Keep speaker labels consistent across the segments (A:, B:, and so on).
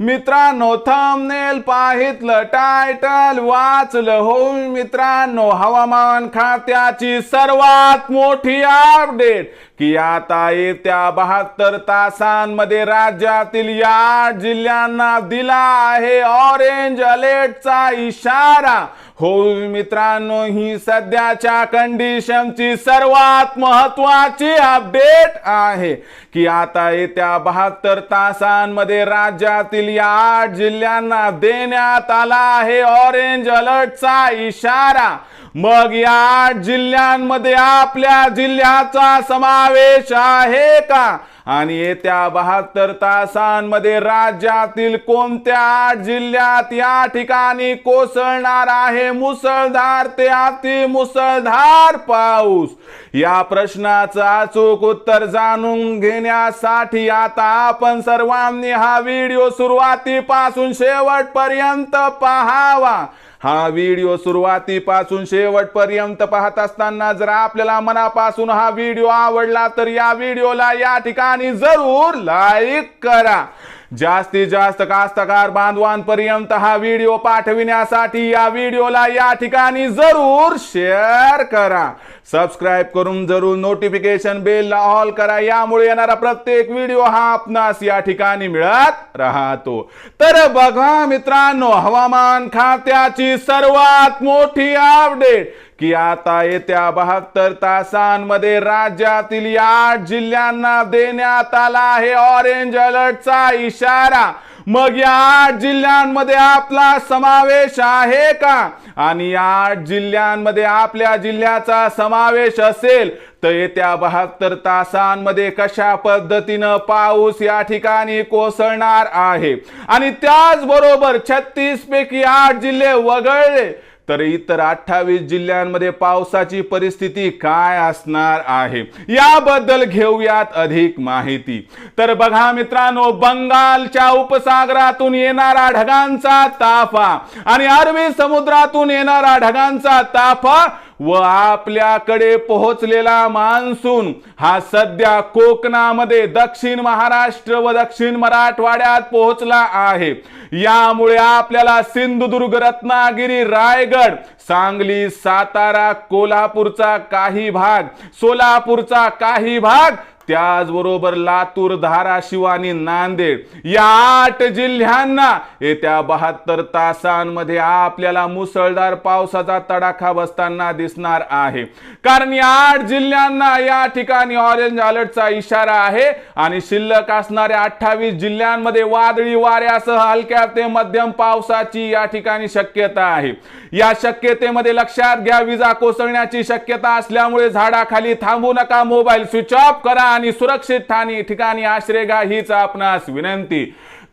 A: मित्रांनो thumbnail पाहितलं title वाचलं हो मित्रांनो हवामान खात्याची सर्वात मोठी अपडेट की आता येत्या बहात्तर तासांमध्ये राज्यातील या आठ जिल्ह्यांना दिला आहे ऑरेंज अलर्टचा इशारा. हो मित्रांनो ही सध्याच्या कंडिशनची सर्वात महत्वाची अपडेट आहे की आता येत्या बहात्तर तासांमध्ये राज्यातील या आठ जिल्ह्यांना देण्यात आला आहे ऑरेंज अलर्टचा इशारा. मग या आठ जिल्ह्यांमध्ये आपल्या जिल्ह्याचा समावेश आहे का? आणि येत्या बहात्तर तासांमध्ये राज्यातील कोणत्या आठ जिल्ह्यात या ठिकाणी कोसळणार आहे मुसळधार ते अति मुसळधार पाऊस? या प्रश्नाचं अचूक उत्तर जाणून घेण्यासाठी आता आपण सर्वांनी हा व्हिडिओ सुरुवातीपासून शेवटपर्यंत पाहावा. हा व्हिडिओ सुरुवातीपासून शेवटपर्यंत पाहत असताना जर आपल्याला मनापासून हा व्हिडिओ आवडला तर या व्हिडिओला या ठिकाणी जरूर लाईक करा. जास्तीत जास्त कास्तकार बांधवांपर्यंत हा व्हिडिओ पाठविण्यासाठी या व्हिडिओला या ठिकाणी जरूर शेअर करा. सबस्क्राईब करून जरूर नोटिफिकेशन बेलला ऑल करा. यामुळे येणारा प्रत्येक व्हिडिओ हा आपणास या ठिकाणी मिळत राहतो. तर बघा मित्रांनो हवामान खात्याची सर्वात मोठी अपडेट की आता येत्या बहात्तर तासांमध्ये राज्यातील या आठ जिल्ह्यांना देण्यात आला आहे ऑरेंज अलर्टचा इशारा. मग या आठ जिल्ह्यांमध्ये आपला समावेश आहे का? आणि या आठ जिल्ह्यांमध्ये आपल्या जिल्ह्याचा समावेश असेल तर येत्या बहात्तर तासांमध्ये कशा पद्धतीनं पाऊस या ठिकाणी कोसळणार आहे? आणि त्याचबरोबर छत्तीस पैकी आठ जिल्हे वगळले तर इतर अठ्ठावीस जिल्ह्यांमध्ये पावसाची परिस्थिती काय असणार आहे? याबद्दल घेऊयात अधिक माहिती. तर बघा मित्रांनो बंगालच्या उपसागरातून येणारा ढगांचा ताफा आणि अरबी समुद्रातून येणारा ढगांचा ताफा व आपल्याकडे पोहोचलेला मान्सून हा सध्या कोकणामध्ये दक्षिण महाराष्ट्र व दक्षिण मराठवाड्यात पोहोचला आहे. यामुळे आपल्याला सिंधुदुर्ग रत्नागिरी रायगड सांगली सातारा कोल्हापूरचा काही भाग सोलापूरचा काही भाग त्याचबरोबर लातूर धाराशिव आणि नांदेड या आठ जिल्ह्यांना येत्या बहात्तर तासांमध्ये आपल्याला मुसळधार पावसाचा तडाखा बसताना दिसणार आहे. कारण या आठ जिल्ह्यांना या ठिकाणी ऑरेंज अलर्टचा इशारा आहे आणि शिल्लक असणाऱ्या अठ्ठावीस जिल्ह्यांमध्ये वादळी वाऱ्यासह हलक्या ते मध्यम पावसाची या ठिकाणी शक्यता आहे. या शक्यतेमध्ये लक्षात घ्या विजा कोसळण्याची शक्यता असल्यामुळे झाडाखाली थांबू नका मोबाईल स्विच ऑफ करा आणि सुरक्षित ठाणी ठिकाणी आश्रय घ्या हीच आपणास विनंती.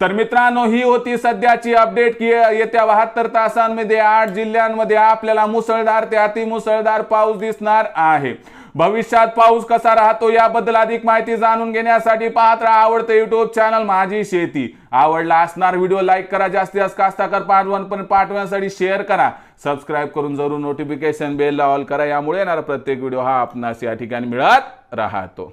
A: तर मित्रांनो ही होती सध्याची अपडेट की येत्या बहात्तर तासांमध्ये आठ जिल्ह्यांमध्ये आपल्याला मुसळधार ते अतिमुसळधार पाऊस दिसणार आहे. भविष्यात पाऊस कसा राहतो याबद्दल अधिक माहिती जाणून घेण्यासाठी पाहत राहा आवडतं युट्यूब चॅनल माझी शेती. आवडला असणार व्हिडिओ लाईक करा जास्तीत जास्त कास्ताकर पाठवण पण पाठवण्यासाठी शेअर करा. सबस्क्राईब करून जरूर नोटिफिकेशन बेल ऑल करा यामुळे येणारा प्रत्येक व्हिडिओ हा आपणास या ठिकाणी मिळत राहतो.